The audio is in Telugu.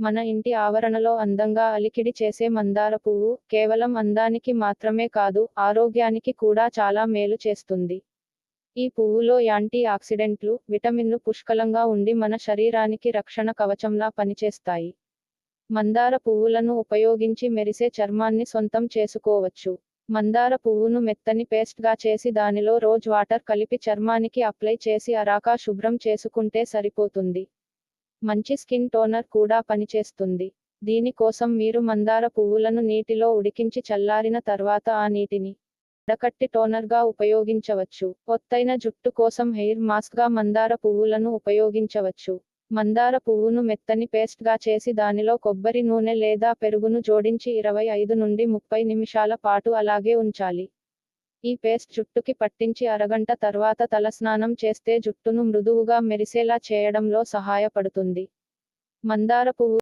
మన ఇంటి ఆవరణలో అందంగా అలికిడి చేసే మందార పువ్వు కేవలం అందానికి మాత్రమే కాదు ఆరోగ్యానికి కూడా చాలా మేలు చేస్తుంది. ఈ పువ్వులో యాంటీ ఆక్సిడెంట్లు విటమిన్లు పుష్కలంగా ఉండి మన శరీరానికి రక్షణ కవచంలా పనిచేస్తాయి. మందార పువ్వులను ఉపయోగించి మెరిసే చర్మాన్ని సొంతం చేసుకోవచ్చు. మందార పువ్వును మెత్తని పేస్ట్గా చేసి దానిలో రోజ్ వాటర్ కలిపి చర్మానికి అప్లై చేసి అరాకా శుభ్రం చేసుకుంటే సరిపోతుంది. మంచి స్కిన్ టోనర్ కూడా పనిచేస్తుంది. దీనికోసం మీరు మందార పువ్వులను నీటిలో ఉడికించి చల్లారిన తర్వాత ఆ నీటిని వడకట్టి టోనర్గా ఉపయోగించవచ్చు. ఒత్తైన జుట్టు కోసం హెయిర్ మాస్క్గా మందార పువ్వులను ఉపయోగించవచ్చు. మందార పువ్వును మెత్తని పేస్ట్గా చేసి దానిలో కొబ్బరి నూనె లేదా పెరుగును జోడించి ఇరవై ఐదు నుండి ముప్పై నిమిషాల పాటు అలాగే ఉంచాలి. ఈ పేస్ట్ జుట్టుకి పట్టించి అరగంట తర్వాత తలస్నానం చేస్తే జుట్టును మృదువుగా మెరిసేలా చేయడంలో సహాయపడుతుంది. మందార పువ్వు